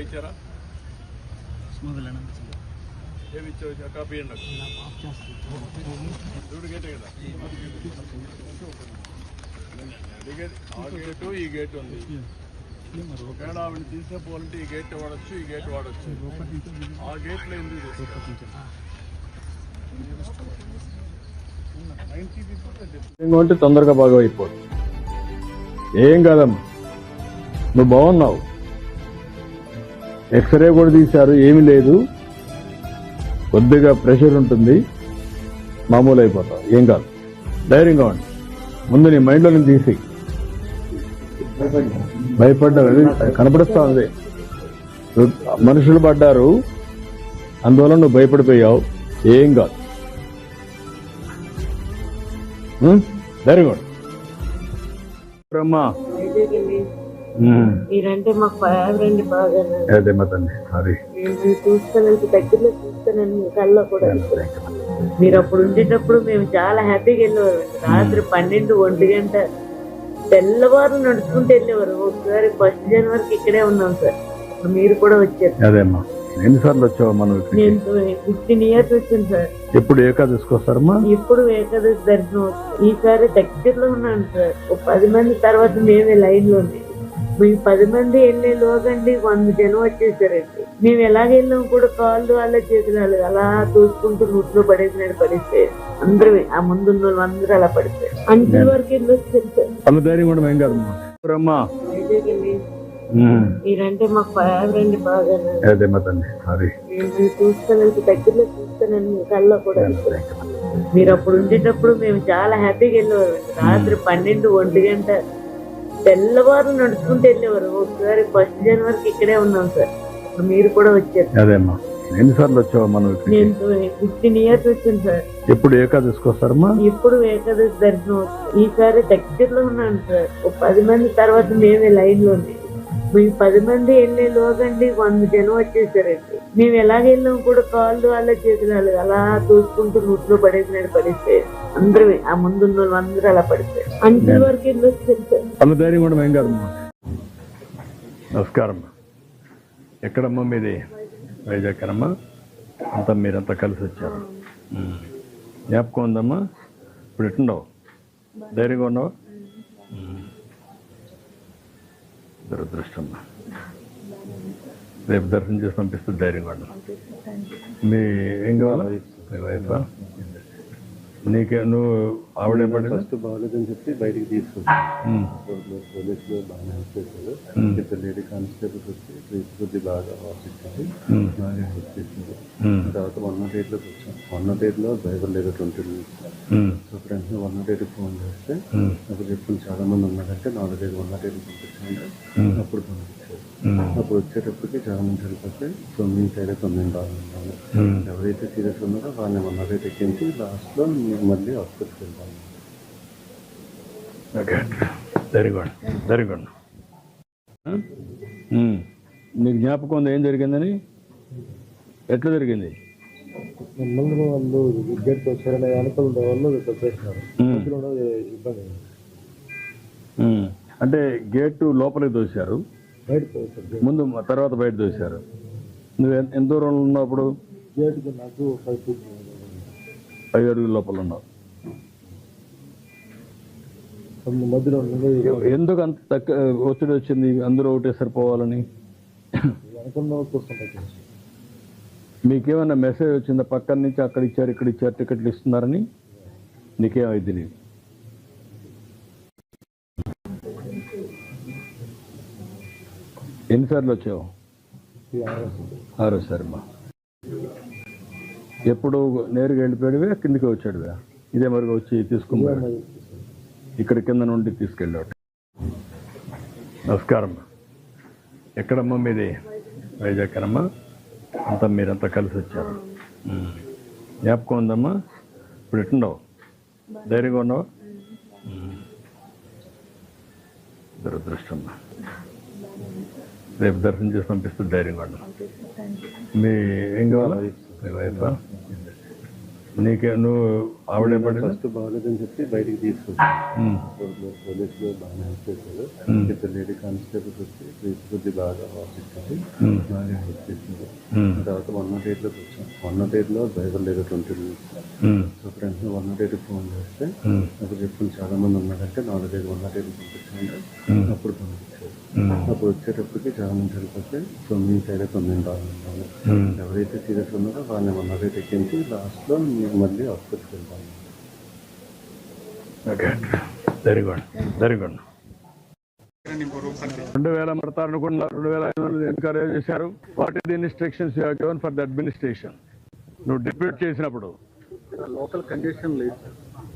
ఇచ్చారా ఏమి ఇచ్చావు కాపీ చూడు గేటే కదా ఈ గేట్ ఆ గేటు ఈ గేట్ ఉంది ఒకవేళ ఆవిడ పోలంటే ఈ గేట్ వాడచ్చు ఈ గేట్ వాడచ్చు ఆ గేట్లో ఎందుకు ఉంటే తొందరగా బాగా అయిపోదు ఏం కాదమ్మా? నువ్వు బాగున్నావు. ఎక్స్రే కూడా తీశారు ఏమీ లేదు. కొద్దిగా ప్రెషర్ ఉంటుంది. మామూలు అయిపోతావు ఏం కాదు. ధైర్యంగా ఉండి. ముందు నీ మైండ్లో నేను తీసి. భయపడ్డావు అది కనపడుస్తా ఉంది మనుషులు పడ్డారు. అందువల్ల నువ్వు భయపడిపోయావు. ఏం కాదు. మీరంటే మాకు ఫేవరెంట్ బాగా అది చూస్తానంటే దగ్గరలో చూస్తానని కూడా మీరు అప్పుడు ఉండేటప్పుడు మేము చాలా హ్యాపీగా వెళ్ళేవారు. రాత్రి పన్నెండు ఒంటి గంట తెల్లవారు నడుచుకుంటూ వెళ్ళేవారు. ఒకసారి ఫస్ట్ జనవరికి ఇక్కడే ఉన్నాం సార్. మీరు కూడా వచ్చారు. అదే అమ్మా. ఎన్నిసార్లు వచ్చావు మనం నేను ఫిఫ్టీన్ ఇయర్స్ వచ్చాను సార్. ఎప్పుడు ఏకాదశికి వస్తారమ్మా? ఇప్పుడు ఏకాదశి దర్శనం. ఈసారి దగ్గరలో ఉన్నాను సార్. ఒక పది మంది తర్వాత మేమే లైన్లో ఉంది మీ పది మంది వెళ్ళే లోగండి వంద జనం వచ్చేసారండి. మేము ఎలాగ వెళ్ళాం కూడా కాళ్ళు అలా చేతులు అలా అలా తోసుకుంటూ నూట్లో పడేసినాడు పడితే అందరూ ఆ ముందు ఉన్న వాళ్ళు అందరూ అలా పడిపోయారు. అంచెల వరకు వెళ్ళి వచ్చారు సార్ మీరంటే మాకు ఫేవరెంట్ బాగా. అదే మతండి అది. నేను చూస్తానంటే దగ్గరలో చూస్తానని మీ కళ్ళలో కూడా. మీరు అప్పుడు ఉండేటప్పుడు మేము చాలా హ్యాపీగా వెళ్ళేవారు. రాత్రి పన్నెండు ఒంటి గంట తెల్లవారు నడుచుకుంటూ వెళ్ళేవారు. ఒకసారి ఫస్ట్ జనవరికి ఇక్కడే ఉన్నాం సార్. మీరు కూడా వచ్చారు. ఎన్నిసార్లు వచ్చావు మనం ఫిఫ్టీన్ ఇయర్స్ వచ్చాను సార్. ఎప్పుడు ఏకాదశికి వస్తారమ్మా? ఇప్పుడు ఏకాదశి దర్శనం. ఈసారి దగ్గరలో ఉన్నాను సార్. ఒక పది మంది తర్వాత మేమే లైన్లో ఉంది మీ పది మంది వెళ్ళే లోగండి వంద జనం వచ్చేసారండి. మేము ఎలాగ వెళ్ళాం కూడా కాళ్ళు అలా చేతులు అలా అలా తోసుకుంటూ నూట్లో పడేసినాడు పడితే అందరూ ఆ ముందు ఉన్న వాళ్ళు అందరూ అలా పడిపోయారు. అంచెల వరకు వెళ్ళి వచ్చారు సార్ అన్న ధైర్యం కూడా ఏం కాదమ్మా. నమస్కారం ఎక్కడమ్మా మీది? వైజాగ్ అమ్మా అంతా మీరంతా కలిసి వచ్చారు. జ్ఞాపకం ఉందమ్మా? ఇప్పుడు ఎట్టుండవు ధైర్యంగా ఉన్నావా? దురదృష్టం. రేపు దర్శనం చేసి పంపిస్తే ధైర్యంగా ఉండవు మీ ఏం కావాలా? మీ వైఫా? నీకే నువ్వు ఆవిడే పడింది? ఫస్ట్ బాగాలేదని చెప్పి బయటికి పోలీసులు బాగానే హెల్ప్ చేశారు. ఇద్దరు లేడీ కానిస్టేబుల్స్ వచ్చి కొద్ది బాగా ఆఫీస్ బాగా హెల్ప్ చేశారు. తర్వాత వన్ నాట్ ఎయిట్లోకి వచ్చాం. వన్ నాట్ ఎయిట్లో డ్రైవర్ లేదు twenty minutes so friends one nought ఎయిట్కి ఫోన్ చేస్తే అప్పుడు చెప్పులు చాలా మంది ఉన్నారంటే నాలుగు ఐదు వన్ నాట్ ఎయిట్ పంపించాను అప్పుడు పంపించారు. అప్పుడు వచ్చేటప్పటికి చాలా మంది చనిపోతే తొమ్మిది సైడ్ తొమ్మిది బాగున్నాను ఎవరైతే సీరియస్ ఉన్నారో వాళ్ళని ఎయిట్ ఎక్కించి లాస్ట్లో మళ్ళీ హాస్పిటల్కి వెళ్తాను okay very good very good నీకు జ్ఞాపకం ఉంది? ఏం జరిగిందని? ఎట్లా జరిగింది? వాళ్ళు విద్యార్థి వచ్చారనే అనుకూల వాళ్ళు కూడా ఇబ్బంది. అంటే గేటు లోపలికి పోతారు ముందు తర్వాత బయట దోశారు నువ్వు ఎంత- దూరంలో గేట్కి నాకు ఫైవ్ ఫీట్ ఐదు అడుగుల లోపల ఉన్నావు. మధ్యలో ఎందుకు అంత తక్కువ ఒత్తిడి వచ్చింది? అందరూ ఒకటే సరిపోవాలని? మీకేమైనా మెసేజ్ వచ్చిందా? పక్కన నుంచి అక్కడ ఇచ్చారు ఇక్కడ ఇచ్చారు టికెట్లు ఇస్తున్నారని? నీకేమైంది తెలియదు ఎన్నిసార్లు వచ్చావు? ఆరోసారి మా ఎప్పుడు నేరుగా వెళ్ళిపోయాడువే కిందికి వచ్చాడువే? ఇదే మరిగా వచ్చి తీసుకున్నాడు? ఇక్కడ కింద నుండి తీసుకెళ్ళాడు. నమస్కారం. ఎక్కడమ్మా మీది? వైజాగ్ అమ్మా అంతా మీరంతా కలిసి వచ్చారు. జ్ఞాపకం ఉందమ్మా? ఇప్పుడు ఎట్టుండవు ధైర్యంగా ఉన్నావా? ఉం. రేపు దర్శనం చేసి పంపిస్తుంది ధైర్యం కూడా మీ ఏం కావాలా? మీ వైఫా నీకే నువ్వు ఆవిడే పడింది? ఫస్ట్ బాగాలేదని చెప్పి బయటికి తీసుకొచ్చాను. పోలీసులు బాగానే హెల్ప్ చేశారు. ఇద్దరు లేడీ కానిస్టేబుల్స్ వచ్చి కొద్ది బాగా ఆఫీస్కి బాగా హెల్ప్ చేశారు. తర్వాత వన్ నాట్ ఎయిట్లోకి వచ్చాం. వన్ నాట్ ఎయిట్లో డ్రైవర్ లేదు twenty minutes so friends one nought eight phone చేస్తే అప్పుడు చెప్పులు చాలా మంది ఉన్నారంటే నాలుగైదు వన్ నాట్ ఎయిట్ పంపించండి. అప్పుడు పంపించారు. అప్పుడు వచ్చేటప్పటికి చాలా మంది చనిపోతే సో మీ సైడ్ తొమ్మిది బాగున్నాను ఎవరైతే సీరియస్ ఉన్నారో వాళ్ళని ఎయిట్ ఎక్కించి లాస్ట్లో మేము మళ్ళీ హాస్పిటల్కి వెళ్తాము okay. Very good very good రెండు వేల మడతారు అనుకున్న రెండు వేల ఐదు వందలు ఎన్కరేజ్ చేశారు. What is the instructions you given for the administration నువ్వు డిప్యూట్ చేసినప్పుడు. లోకల్ కంజెషన్ లేదు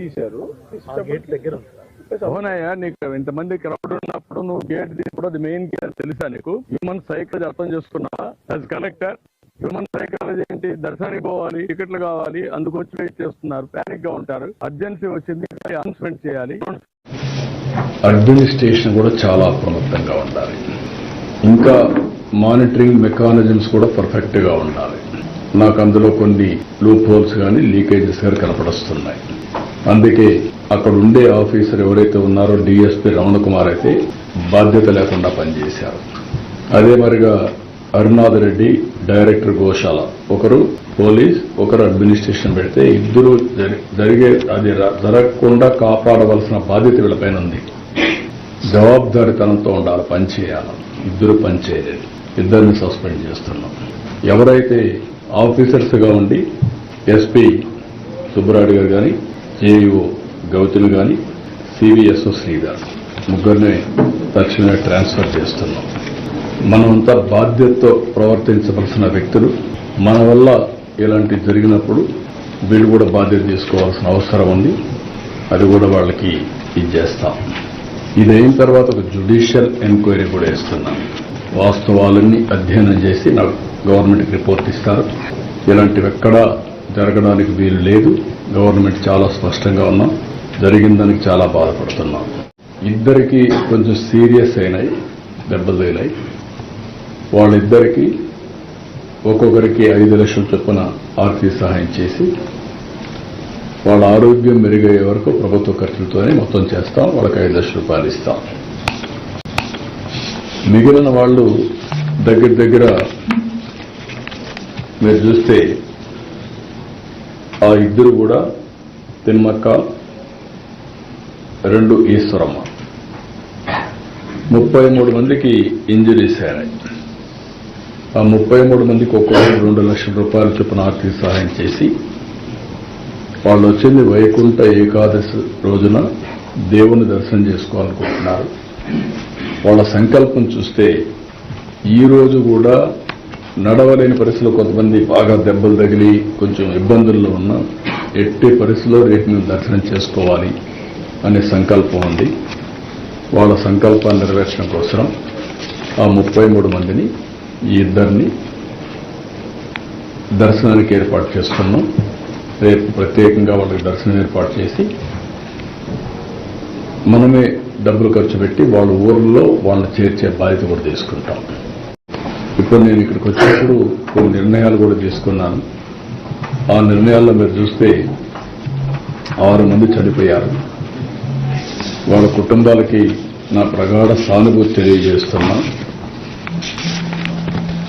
తీశారు. గేట్ దగ్గర అవునయ్యా నీకు ఇంతమంది క్రౌడ్ ఉన్నప్పుడు నువ్వు గేట్ తీసుకోవడం అది మెయిన్ గేట్ తెలుసా నీకు? హ్యూమన్ సైకాలజీ అర్థం చేసుకున్నావా యాజ్ కలెక్టర్ హ్యూమన్ సైకాలజీ ఏంటి? దర్శనానికి పోవాలి టికెట్లు కావాలి అందుకు వచ్చి వెయిట్ చేస్తున్నారు ప్యానిక్గా ఉంటారు. అర్జెన్సీ వచ్చింది అనౌన్స్మెంట్ చేయాలి. అడ్మినిస్ట్రేషన్ కూడా చాలా అప్రమత్తంగా ఉండాలి. ఇంకా మానిటరింగ్ మెకానిజమ్స్ కూడా పర్ఫెక్ట్గా ఉండాలి. నాకు అందులో కొన్ని లూప్ హోల్స్ కానీ లీకేజెస్ కానీ కనపడుస్తున్నాయి. అందుకే అక్కడ ఉండే ఆఫీసర్ ఎవరైతే ఉన్నారో డిఎస్పీ రమణ కుమార్ అయితే బాధ్యత లేకుండా పనిచేశారు. అదే మరిగా అరుణాథ్ రెడ్డి డైరెక్టర్ గోశాల. ఒకరు పోలీస్ ఒకరు అడ్మినిస్ట్రేషన్ పెడితే ఇద్దరు జరి- జరిగే అది జరగకుండా కాపాడవలసిన బాధ్యత వీళ్ళపైన ఉంది. జవాబుదారితనంతో ఉండాలి పని చేయాలి. ఇద్దరు పనిచేయలేదు ఇద్దరిని సస్పెండ్ చేస్తున్నాం. ఎవరైతే ఆఫీసర్స్గా ఉండి ఎస్పీ సుబ్బరాయుడు గారు కానీ ఏఈఓ గౌతులు కానీ సివిఎస్ఓ శ్రీధర్ ముగ్గురిని తక్షణమే ట్రాన్స్ఫర్ చేస్తున్నాం. మనమంతా బాధ్యతతో ప్రవర్తించవలసిన వ్యక్తులు. మన వల్ల ఇలాంటి జరిగినప్పుడు వీళ్ళు కూడా బాధ్యత తీసుకోవాల్సిన అవసరం ఉంది. అది కూడా వాళ్ళకి ఇది చేస్తాం ఇది అయిన తర్వాత ఒక జ్యుడిషియల్ ఎంక్వైరీ కూడా ఇస్తున్నాం వాస్తవాలన్నీ అధ్యయనం చేసి నాకు గవర్నమెంట్కి రిపోర్ట్ ఇస్తారు. ఇలాంటివి ఎక్కడా జరగడానికి వీలు లేదు. గవర్నమెంట్ చాలా స్పష్టంగా ఉన్నాం జరిగిన దానికి చాలా బాధపడుతున్నాం. ఇద్దరికి కొంచెం సీరియస్ అయినాయి దెబ్బలు తగిలాయి వాళ్ళిద్దరికి ఒక్కొక్కరికి ఐదు లక్షల చొప్పున ఆర్థిక సహాయం చేసి వాళ్ళ ఆరోగ్యం మెరుగయ్యే వరకు ప్రభుత్వ ఖర్చులతోనే మొత్తం చేస్తాం వాళ్ళకి ఐదు లక్షల రూపాయలు ఇస్తాం. మిగిలిన వాళ్ళు దగ్గర దగ్గర మీరు చూస్తే ఆ ఇద్దరు కూడా తిమ్మక్క రెండు ఈశ్వరమ్మ. ముప్పై మూడు మందికి ఇంజరీస్ అయినాయి ఆ ముప్పై మూడు మందికి ఒక్కొక్కరు రెండు లక్షల రూపాయల చొప్పున ఆర్థిక సహాయం చేసి వాళ్ళు వచ్చింది వైకుంఠ ఏకాదశి రోజున దేవుని దర్శనం చేసుకోవాలనుకుంటున్నారు. వాళ్ళ సంకల్పం చూస్తే ఈరోజు కూడా నడవలేని పరిస్థితిలో కొంతమంది బాగా దెబ్బలు తగిలి కొంచెం ఇబ్బందుల్లో ఉన్న ఎట్టి పరిస్థితిలో రేపు మేము దర్శనం చేసుకోవాలి అనే సంకల్పం ఉంది. వాళ్ళ సంకల్పాన్ని నెరవేర్చడం కోసం ఆ ముప్పై మూడు మందిని ఈ ఇద్దరిని దర్శనానికి ఏర్పాటు చేస్తున్నాం. రేపు ప్రత్యేకంగా వాళ్ళకి దర్శనం ఏర్పాటు చేసి మనమే డబ్బులు ఖర్చు పెట్టి వాళ్ళ ఊర్లో వాళ్ళని చేర్చే బాధ్యత కూడా తీసుకుంటాం. ఇప్పుడు నేను ఇక్కడికి వచ్చినప్పుడు కొన్ని నిర్ణయాలు కూడా తీసుకున్నాను. ఆ నిర్ణయాల్లో మీరు చూస్తే ఆరు మంది చనిపోయారు. వాళ్ళ కుటుంబాలకి నా ప్రగాఢ సానుభూతి తెలియజేస్తున్నా.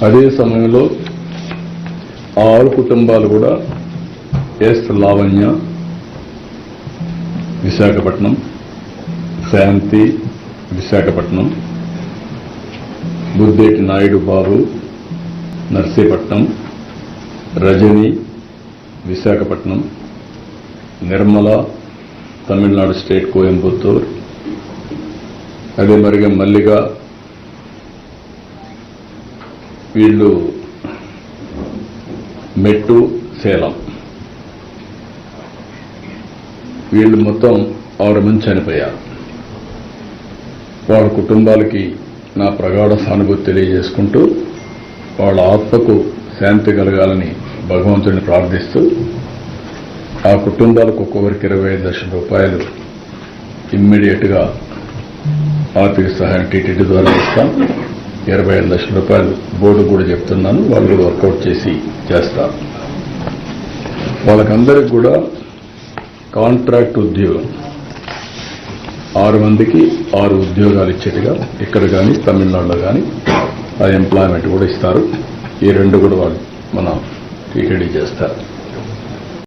అదే సమయంలో ఆరు కుటుంబాలు కూడా ఎస్ లావణ్య విశాఖపట్నం శాంతి విశాఖపట్నం బుద్ధేటి నాయుడు బాబు నర్సీపట్నం రజని విశాఖపట్నం నిర్మల తమిళనాడు స్టేట్ కోయంబత్తూర్ అదే మరిగా మల్లిగా వీళ్ళు మెట్టు సేలం. వీళ్ళు మొత్తం ఆరు మంది చనిపోయారు. వాళ్ళ కుటుంబాలకి నా ప్రగాఢ సానుభూతి తెలియజేసుకుంటూ వాళ్ళ ఆత్మకు శాంతి కలగాలని భగవంతుడిని ప్రార్థిస్తూ ఆ కుటుంబాలకు ఒక్కొక్కరికి ఇరవై ఐదు లక్షల రూపాయలు ఇమ్మీడియట్గా ఆర్థిక సహాయం టీటీడీ ద్వారా ఇస్తాం. ఇరవై ఐదు లక్షల రూపాయలు బోర్డు కూడా చెప్తున్నాను. వాళ్ళు కూడా వర్కౌట్ చేసి చేస్తారు. వాళ్ళకందరికి కూడా కాంట్రాక్ట్ ఉద్యోగం. ఆరు మందికి ఆరు ఉద్యోగాలు ఇచ్చేట్టుగా ఇక్కడ కానీ తమిళనాడులో కానీ ఎంప్లాయ్మెంట్ కూడా ఇస్తారు. ఈ రెండు కూడా వాళ్ళు మన టీటీడీ చేస్తారు.